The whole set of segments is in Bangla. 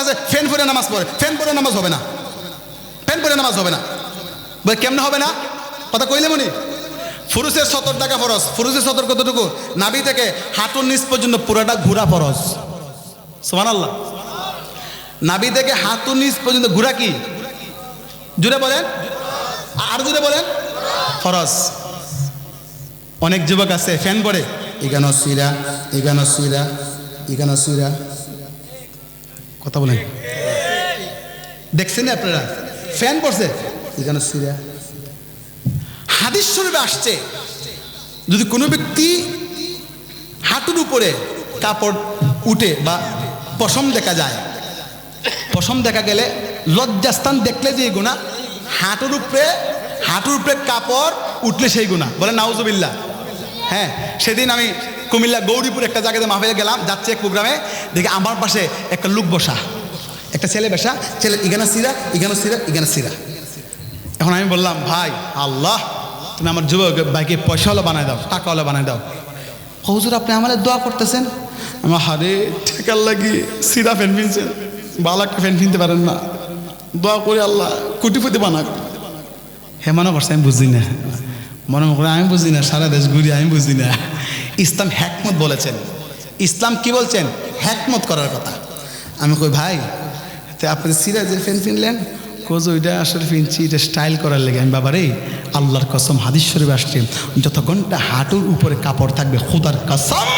আছে ফ্যান পরে নামাজ পড়ে। ফ্যান পরে নামাজ হবে না। ফ্যান পরে নামাজ হবে না। বলে, কেমনে হবে না? কথা কইলে মনি? ফুরুষের সতর টাকা ফরজ। ফুরুষের সতর কতটুকু? নাবি থেকে হাঁটুর নিচ পর্যন্ত পুরাটা ঘোরা ফরজ। সোমান আল্লাহ নাবি থেকে হাঁটুর নিচ পর্যন্ত ঘোরা কি? জুড়ে বলেন। আর জুড়ে বলেন। ফরজ। অনেক যুবক আছে ফ্যান পরে। এখানো সুইরা এখানো সুইরা এখানো সুইরা কথা বলেন। দেখছেন আপনারা? ফ্যান পড়ছে? এখানে সুইরা হাদিস শরীফে আসছে, যদি কোনো ব্যক্তি হাঁটুর উপরে কাপড় উঠে বা পশম দেখা যায়, পশম দেখা গেলে লজ্জাস্থান দেখলে যে গুণা হাঁটুর উপরে হাঁটুর উপরে কাপড় উঠলে সেই গুণা বলে নাউজুবিল্লা হ্যাঁ সেদিন আমি কুমিল্লা গৌরীপুর একটা জায়গাতে মাহফিলে গেলাম, যাচ্ছে এক প্রোগ্রামে। দেখি আমার পাশে একটা লুক বসা, একটা ছেলে বসা, ছেলে ইগানা সিরা ইগানা সিরা ইগানা সিরা। এখন আমি বললাম, ভাই, আল্লাহ, তুমি আমার যুবক, ভাইকে পয়সা পয়সাওয়ালা বানায় দাও টাকাওয়ালা বানায় দাও। হজুর, আপনি আমাদের দোয়া করতেছেন? আমার হারে ঠেকার লাগি, সিরা ফ্যান কিনছেন। ভালো একটা ফ্যান ফিনতে পারেন না। দোয়া করে আল্লাহ কুটিপতি বানাক। হে, মনে করছে, আমি বুঝি না। মনে করে, আমি বুঝি না, সারা দেশ ঘুরি, আমি বুঝি না। ইসলাম হ্যাকমত বলেছেন। ইসলাম কি বলছেন? হ্যাকমত করার কথা। আমি কই, ভাই, তো আপনি সিরাজের ফ্যান কিনলেন কোজ ওইটা আসলে ফিনছি, এটা স্টাইল করার লেগে। আমি বাবা রে আল্লাহর কসম, হাদিস শরীফ আসছে। যত ঘণ্টা হাঁটুর উপরে কাপড় থাকবে, খুদার কসম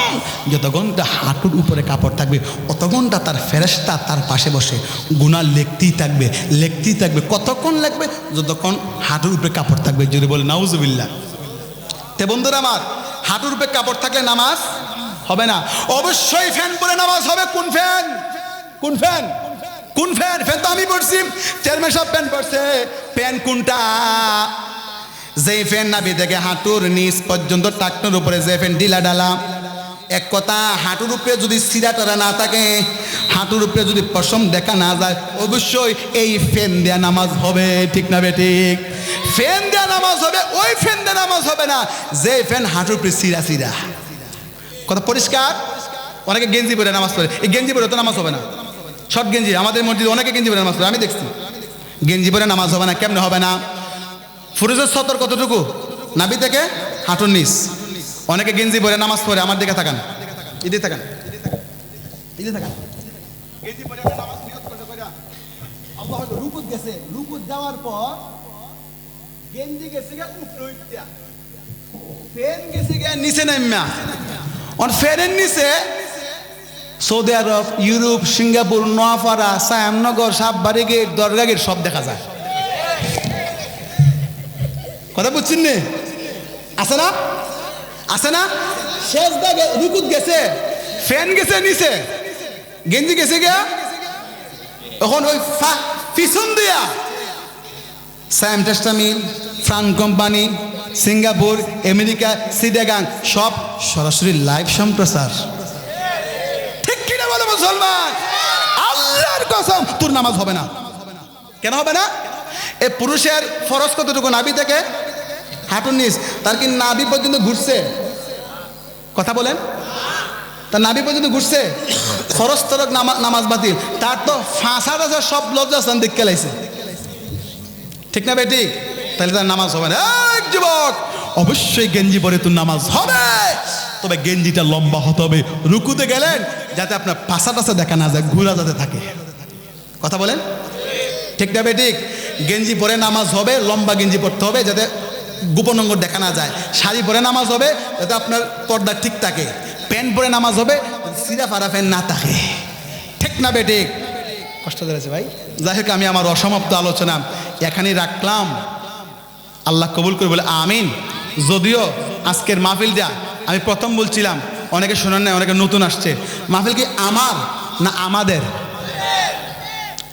যত ঘণ্টা হাঁটুর উপরে কাপড় থাকবে অত ঘণ্টা তার ফেরেস্তা তার পাশে বসে। গুণা লেখতেই থাকবে লেখতেই থাকবে। কতক্ষণ লাগবে? যতক্ষণ হাঁটুর উপরে কাপড় থাকবে। যদি বলে নাউজুবিল্লা তে বন্ধুরা আমার হাঁটুর উপরে কাপড় থাকলে নামাজ হবে না। অবশ্যই ফ্যান পরে নামাজ হবে। কোন ফ্যান? কোন ফ্যান? কোন ফ্যান? ফ্যান তো আমি পড়ছি। চেয়ারম্যান সব প্যান পড়ছে। প্যান কোনটা? যেই ফ্যান নাবি থেকে হাঁটুর নিচ পর্যন্ত টাকনোর উপরে যে ফ্যান ঢিলা ডালা এক কথা, হাঁটুর উপরে যদি সিরাটারা না থাকে, হাঁটুর উপরে যদি পশম দেখা না যায়, অবশ্যই এই ফ্যান দেয়া নামাজ হবে, ঠিক না বেঠিক ফ্যান দেয়া নামাজ হবে, ওই ফেন দেয়া নামাজ হবে না, যে ফ্যান হাঁটুর উপরে সিরা সিরা কথা পরিষ্কার? অনেকে গেঞ্জি পরে নামাজ পড়ে। এই গেঞ্জি পরে তো নামাজ হবে না। শর্ট গেঞ্জি, আমাদের মসজিদে অনেকে গেঞ্জি পরে নামাজ পড়ে, আমি দেখছি। গেঞ্জি পরে নামাজ হবে না, কেমনে হবে না? ফুরুজের সতর কতটুকু? নাবি থেকে হাঁটুর নিচ। অনেকে গেঞ্জি পরে নামাজ পড়ে আমার দিকে থাকান ইদে থাকান ইদে থাকান গেঞ্জি পরে নামাজ নিয়ত করতে কইরা আল্লাহ হয়তো রুকুত গেছে। রুকুত যাওয়ার পর গেঞ্জি গেছে গা উপরে উঠতিয়া ফ্যান গেছে গা নিচে নামিয়া অন ফ্যানের নিচে Saudi Arab Europe Singapore Noapara Shyamnagar সাববাড়ি gate দরগা গেট সব দেখা যায়। কথা বুঝছেন নে? আছে না? আছে না? শেষ দাগে রুকুত গেছে, ফ্যান গেছে নিচে। গেঞ্জি গেছে গিয়া, এখন ওই পিছন দিয়া। স্যাম টেস্টামিল ফ্রান কোম্পানি, সিঙ্গাপুর, আমেরিকা, সিডাগাং, সব সরাসরি লাইভ সম্প্রচার। ঠিক কিনা বলে মুসলমান? আল্লাহর কসম, তোর নামাজ হবে না। কেন হবে না? এ পুরুষের ফরজ কতটুকু নাবি থেকে? হাঁটুর নিস তার কি নাবি পর্যন্ত ঘুরছে? কথা বলেন। তার নাবি পর্যন্ত ঘুরছে। ফরজ তরক নামা- নামাজ বাতিল। তার তো ফাঁসা টাসা সব লজ্জাস্থান দেখতে লাইছে। ঠিক না বেটি? তাহলে তার নামাজ হবে না। এই যুবক, অবশ্যই গেঞ্জি পরে তোর নামাজ হবে। তবে গেঞ্জিটা লম্বা হতে হবে। রুকুতে গেলেন, যাতে আপনার পাশা টাসা দেখা না যায়, ঘোরা যাতে থাকে। কথা বলেন? ঠিক না বেঠিক গেঞ্জি পরে নামাজ হবে, লম্বা গেঞ্জি পরতে হবে, যাতে গোপন অঙ্গ দেখা না যায়। শাড়ি পরে নামাজ হবে যাতে আপনার পর্দা ঠিক থাকে। প্যান্ট পরে নামাজ হবে সিরা ফারা প্যান্ট না থাকে। ঠিক না বেটে কষ্ট ধরেছে ভাই। যাই হোক, আমি আমার অসমাপ্ত আলোচনা এখানেই রাখলাম। আল্লাহ কবুল করে বলে আমিন। যদিও আজকের মাহফিলটা আমি প্রথম বলছিলাম, অনেকে শোনার নাই, অনেকে নতুন আসছে। মাহফিল কি আমার না আমাদের?